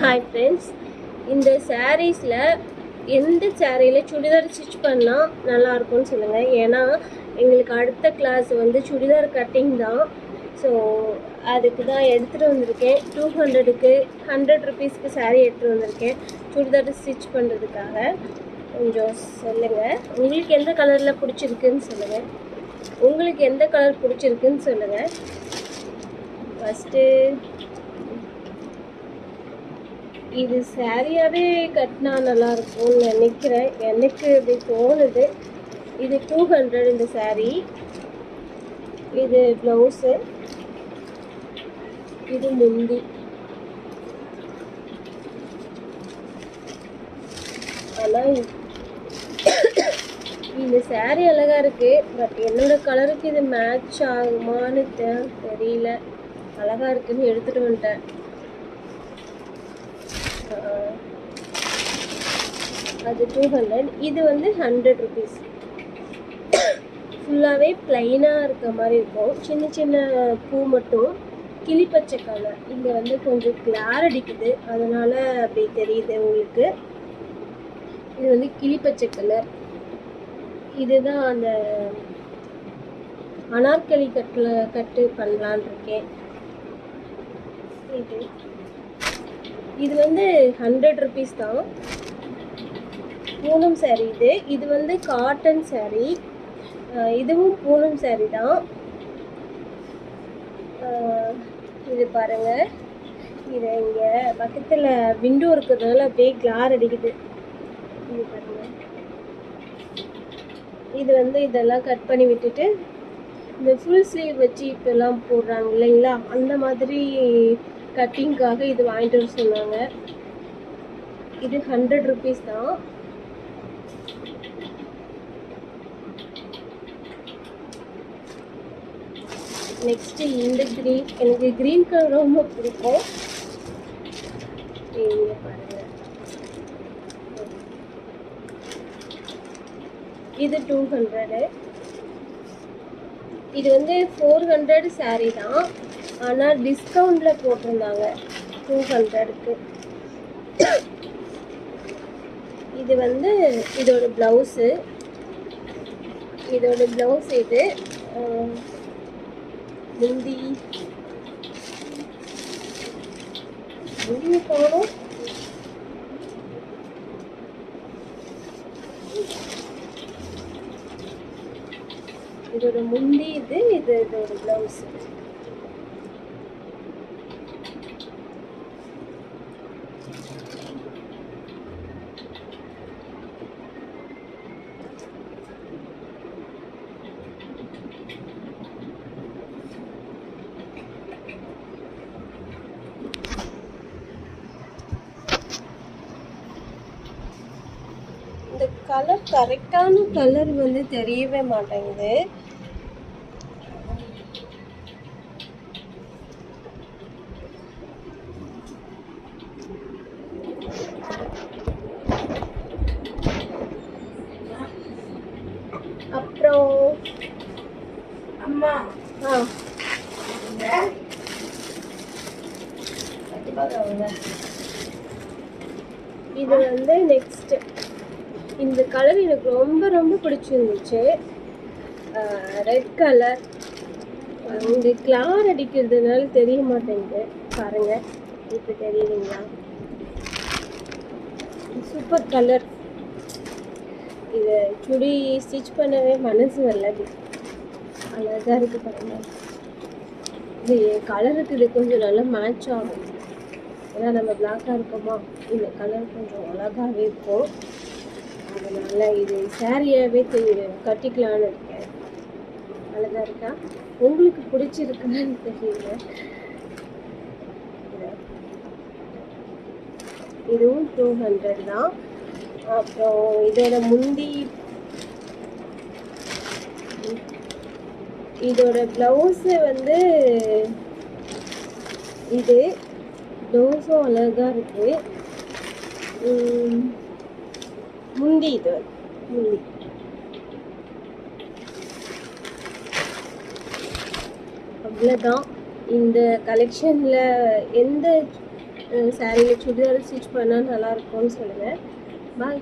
Hi friends இந்த சாரீஸில் எந்த சாரியில் சுடிதார் ஸ்டிச் பண்ணால் நல்லா இருக்கும்னு சொல்லுங்கள் ஏன்னா எங்களுக்கு அடுத்த கிளாஸ் வந்து சுடிதார் கட்டிங் தான். ஸோ அதுக்கு தான் எடுத்துகிட்டு வந்திருக்கேன். டூ ஹண்ட்ரடுக்கு ஹண்ட்ரட் ருபீஸ்க்கு சாரீ எடுத்துகிட்டு வந்திருக்கேன் சுடிதார் ஸ்டிச் பண்ணுறதுக்காக கொஞ்சம் சொல்லுங்கள் உங்களுக்கு எந்த கலரில் பிடிச்சிருக்குன்னு சொல்லுங்கள் உங்களுக்கு எந்த கலர் பிடிச்சிருக்குன்னு சொல்லுங்கள் ஃபஸ்ட்டு இது சாரியாகவே கட்டினா நல்லாயிருக்கும்னு நினைக்கிறேன். எனக்கு இப்படி தோணுது. இது டூ ஹண்ட்ரட் இந்த சாரீ இது ப்ளவுஸு இது முந்தி. ஆனால் இந்த சாரீ அழகா இருக்குது பட் என்னோடய கலருக்கு இது மேட்ச் ஆகுமான்னு தெரியல. அழகாக இருக்குன்னு எடுத்துகிட்டு வந்துட்டேன். அது டூ ஹண்ட்ரட் இது வந்து ஹண்ட்ரட் ருபீஸ் ஃபுல்லாகவே ப்ளைனாக இருக்க மாதிரி இருக்கும். சின்ன சின்ன பூ மட்டும். கிளிப்பச்சை கலர் இங்கே வந்து கொஞ்சம் கிளார் அடிக்குது. அதனால் அப்படி தெரியுது உங்களுக்கு. இது வந்து கிளிப்பச்சை கலர் இதுதான் அந்த அனார்கலி கட்டில் கட்டு பண்ணலான் இருக்கேன். இது. இது வந்து ஹண்ட்ரட் ருபீஸ் தான். பூனம் சேரீ இது. இது வந்து காட்டன் சேரீ இதுவும் பூனம் சேரீ தான். இது பாருங்கள் இது இங்கே பக்கத்தில் விண்டோ இருக்கிறதுனால அப்படியே கிளார் அடிக்குது. இது பாருங்கள் இது வந்து இதெல்லாம் கட் பண்ணி விட்டுட்டு இந்த ஃபுல் ஸ்லீவ் வச்சு இப்போல்லாம் போடுறாங்க இல்லைங்களா? அந்த மாதிரி கட்டிங்காக இது வாங்கிட்டு வர சொன்னாங்க. இது ஹண்ட்ரட் ருபீஸ் தான். நெக்ஸ்ட் இந்த க்ரீன் எனக்கு க்ரீன் கலர் ரொம்ப பிடிக்கும். இங்க பாருங்க. இது டூ ஹண்ட்ரடு இது வந்து ஃபோர் ஹண்ட்ரட் சாரீ தான். ஆனால் டிஸ்கவுண்டில் போட்டிருந்தாங்க. டூ ஹண்ட்ரடுக்கு இது வந்து இதோட ப்ளவுஸு இதோட ப்ளவுஸ் இது முந்தி. முந்தி போகணும். இதோட முந்தி இது இது இதோட ப்ளவுஸ் இந்த கலர் கரெக்டான கலர் வந்து தெரியவே மாட்டேங்குது. இது வந்து நெக்ஸ்ட் இந்த கலர் எனக்கு ரொம்ப ரொம்ப பிடிச்சிருந்துச்சு. ரெட் கலர் இந்த கிளார் அடிக்கிறதுனால தெரிய மாட்டேங்குது. பாருங்க. இப்போ தெரியுதுங்களா? சூப்பர் கலர் இது சுடி ஸ்டிச் பண்ணவே மனசு வரல. அழகாக இருக்குது பாருங்கள் இது கலருக்கு இது கொஞ்சம் நல்லா மேட்ச் ஆகும். ஏன்னா நம்ம பிளாக்காக இருக்கோமா? இந்த கலர் கொஞ்சம் அழகாகவே இருக்கும். அதனால் இது சேரீயாகவே கட்டிக்கலான்னு இருக்கேன். அழகாக இருக்கா? உங்களுக்கு பிடிச்சிருக்குன்னு தெரியல. இதுவும் டூ ஹண்ட்ரட் தான். அப்புறம் இதோட முந்தி இதோட ப்ளவுஸு வந்து இது ப்ளவுஸும் அழகாக இருக்குது முந்தி இது. முந்தி. அவ்வளோதான் இந்த கலெக்ஷனில் எந்த சாரியில் சுடிதார் ஸ்டிச் பண்ணால் நல்லாயிருக்கும்னு சொல்லுங்கள் பாய்